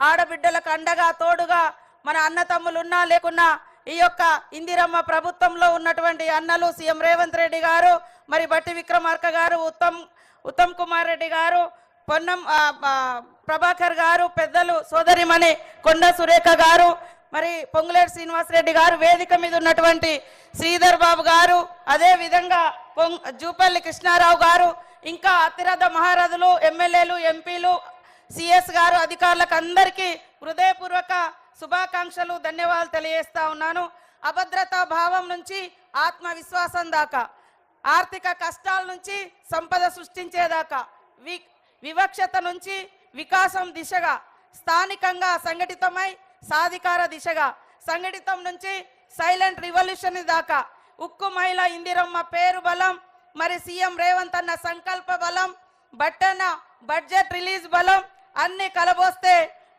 ఆడబిడ్డలకు అండగా తోడుగా మన అన్న తమ్ములున్నా లేకున్నా ఈ యొక్క ఇందిరమ్మ ప్రభుత్వంలో ఉన్నటువంటి అన్నలు సీఎం రేవంత్ రెడ్డి గారు మరి బట్టి విక్రమార్క గారు ఉత్తమ్ ఉత్తమ్ కుమార్ రెడ్డి గారు పొన్నం ప్రభాకర్ గారు పెద్దలు సోదరిమణి కొండ సురేఖ గారు మరి పొంగులేరు శ్రీనివాసరెడ్డి గారు వేదిక మీద ఉన్నటువంటి శ్రీధర్ బాబు గారు అదే విధంగా పొంగ్ జూపల్లి కృష్ణారావు గారు ఇంకా అతిరథ మహారథులు ఎమ్మెల్యేలు ఎంపీలు సిఎస్ గారు అధికారులకు అందరికీ హృదయపూర్వక శుభాకాంక్షలు ధన్యవాదాలు తెలియజేస్తా ఉన్నాను. అభద్రతా భావం నుంచి ఆత్మవిశ్వాసం దాకా ఆర్థిక కష్టాల నుంచి సంపద సృష్టించేదాకా వి వివక్షత నుంచి వికాసం దిశగా స్థానికంగా సంఘటితమై సాధికార దిశగా సంఘటితం నుంచి సైలెంట్ రివల్యూషన్ దాకా ఉక్కు మహిళ ఇందిరమ్మ పేరు బలం మరి సీఎం రేవంత్ అన్న సంకల్ప బలం బట్టన బడ్జెట్ రిలీజ్ బలం అన్ని కలబోస్తే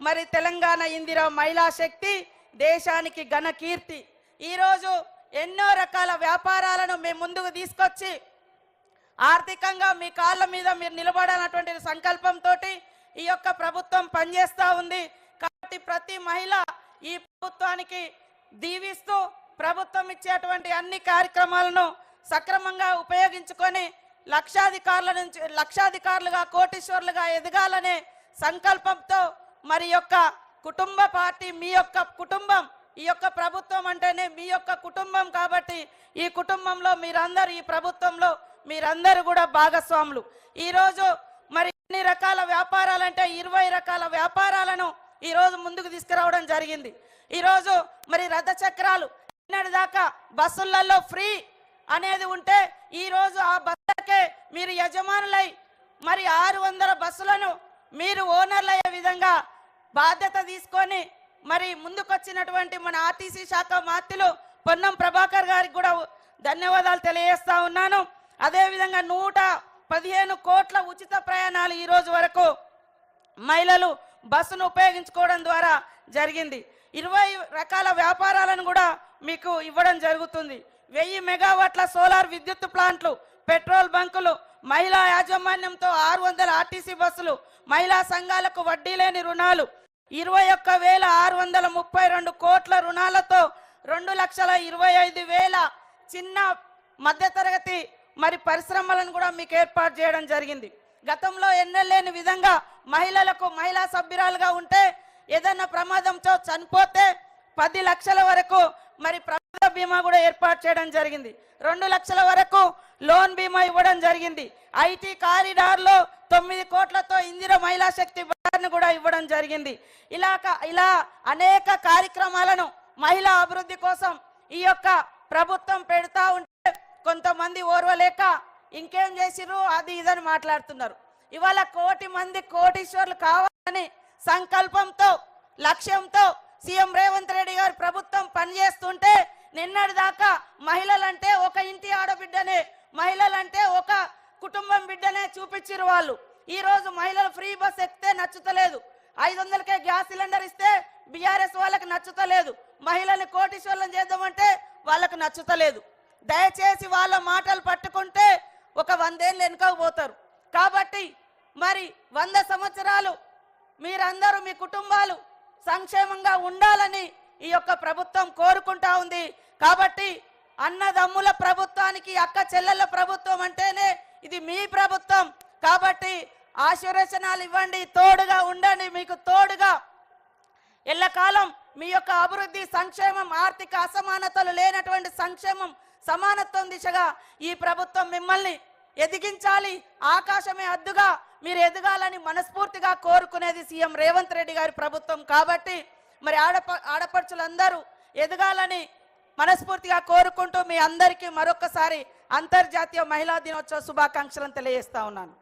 మరి తెలంగాణ ఇందిరా మహిళా శక్తి దేశానికి ఘన కీర్తి. ఈరోజు ఎన్నో రకాల వ్యాపారాలను మేము ముందుకు తీసుకొచ్చి ఆర్థికంగా మీ కాళ్ళ మీద మీరు నిలబడాలన్నటువంటి సంకల్పంతో ఈ యొక్క ప్రభుత్వం పనిచేస్తూ ఉంది. కాబట్టి ప్రతి మహిళ ఈ ప్రభుత్వానికి దీవిస్తూ ప్రభుత్వం ఇచ్చేటువంటి అన్ని కార్యక్రమాలను సక్రమంగా ఉపయోగించుకొని లక్షాధికారుల నుంచి లక్షాధికారులుగా కోటీశ్వర్లుగా ఎదగాలనే సంకల్పంతో మరి యొక్క కుటుంబ పార్టీ మీ యొక్క కుటుంబం ఈ యొక్క ప్రభుత్వం అంటేనే మీ యొక్క కుటుంబం కాబట్టి ఈ కుటుంబంలో మీరందరూ ఈ ప్రభుత్వంలో మీరందరూ కూడా భాగస్వాములు. ఈరోజు మరి ఎన్ని రకాల వ్యాపారాలంటే ఇరవై రకాల వ్యాపారాలను ఈరోజు ముందుకు తీసుకురావడం జరిగింది. ఈరోజు మరి రథ చక్రాలు నిన్నటి దాకా బస్సులలో ఫ్రీ అనేది ఉంటే ఈరోజు ఆ బస్సులకే మీరు యజమానులై మరి ఆరు వందల బస్సులను మీరు ఓనర్లు అయ్యే విధంగా బాధ్యత తీసుకొని మరి ముందుకొచ్చినటువంటి మన ఆర్టీసీ శాఖ మాత్రులు పొన్నం ప్రభాకర్ గారికి కూడా ధన్యవాదాలు తెలియజేస్తా ఉన్నాను. అదేవిధంగా నూట పదిహేను కోట్ల ఉచిత ప్రయాణాలు ఈ రోజు వరకు మహిళలు బస్సును ఉపయోగించుకోవడం ద్వారా జరిగింది. ఇరవై రకాల వ్యాపారాలను కూడా మీకు ఇవ్వడం జరుగుతుంది. వెయ్యి మెగావాట్ల సోలార్ విద్యుత్ ప్లాంట్లు పెట్రోల్ బంకులు మహిళా యాజమాన్యంతో ఆరు వందల ఆర్టీసీ బస్సులు మహిళా సంఘాలకు వడ్డీ లేని రుణాలు ఇరవై ఒక్క వేల ఆరు వందల ముప్పై రెండు కోట్ల రుణాలతో రెండు లక్షల ఇరవై ఐదు వేల చిన్న మధ్యతరగతి మరి పరిశ్రమలను కూడా మీకు ఏర్పాటు చేయడం జరిగింది. గతంలో ఎన్నెలేని విధంగా మహిళలకు మహిళా సభ్యురాలుగా ఉంటే ఏదైనా ప్రమాదంతో చనిపోతే పది లక్షల వరకు మరి ప్రమాద బీమా కూడా ఏర్పాటు చేయడం జరిగింది. రెండు లక్షల వరకు లోన్ బీమా ఇవ్వడం జరిగింది. ఐటీ కారిడార్లో తొమ్మిది కోట్లతో ఇందిర మహిళా శక్తి బజార్ను కూడా ఇవ్వడం జరిగింది. ఇలా ఇలా అనేక కార్యక్రమాలను మహిళా అభివృద్ధి కోసం ఈ యొక్క ప్రభుత్వం పెడతా ఉంటే కొంతమంది ఓర్వలేక ఇంకేం చేసిర్రు? అది ఇదని మాట్లాడుతున్నారు. ఇవాళ కోటి మంది కోటీశ్వర్లు కావాలని సంకల్పంతో లక్ష్యంతో సీఎం రేవంత్ రెడ్డి గారు ప్రభుత్వం పనిచేస్తుంటే నిన్నటి దాకా మహిళలంటే ఒక ఇంటి ఆడబిడ్డనే మహిళలంటే ఒక కుటుంబం బిడ్డనే చూపించారు వాళ్ళు. ఈ రోజు మహిళలు ఫ్రీ బస్ ఎక్కితే నచ్చుతలేదు. ఐదు వందలకే గ్యాస్ సిలిండర్ ఇస్తే బీఆర్ఎస్ వాళ్ళకి నచ్చుతలేదు. మహిళల్ని కోటీశ్వర్లను చేద్దామంటే వాళ్ళకు నచ్చుతలేదు. దయచేసి వాళ్ళ మాటలు పట్టుకుంటే ఒక వందేళ్ళు వెనుకపోతారు కాబట్టి మరి వంద సంవత్సరాలు మీరందరూ మీ కుటుంబాలు సంక్షేమంగా ఉండాలని ఈ యొక్క ప్రభుత్వం కోరుకుంటా ఉంది. కాబట్టి అన్నదమ్ముల ప్రభుత్వానికి అక్క చెల్లెల ప్రభుత్వం అంటేనే ఇది మీ ప్రభుత్వం. కాబట్టి ఆశీర్వచనాలు ఇవ్వండి తోడుగా ఉండండి మీకు తోడుగా. ఎల్లకాలం మీ యొక్క అభివృద్ధి సంక్షేమం ఆర్థిక అసమానతలు లేనటువంటి సంక్షేమం సమానత్వం దిశగా ఈ ప్రభుత్వం మిమ్మల్ని ఎదిగించాలి. ఆకాశమే అద్దుగా మీరు ఎదగాలని మనస్ఫూర్తిగా కోరుకునేది సీఎం రేవంత్ రెడ్డి గారి ప్రభుత్వం. కాబట్టి మరి ఆడప ఆడపడుచులందరూ ఎదగాలని మనస్ఫూర్తిగా కోరుకుంటూ మీ అందరికీ మరొకసారి అంతర్జాతీయ మహిళా దినోత్సవ శుభాకాంక్షలను తెలియజేస్తా ఉన్నాను.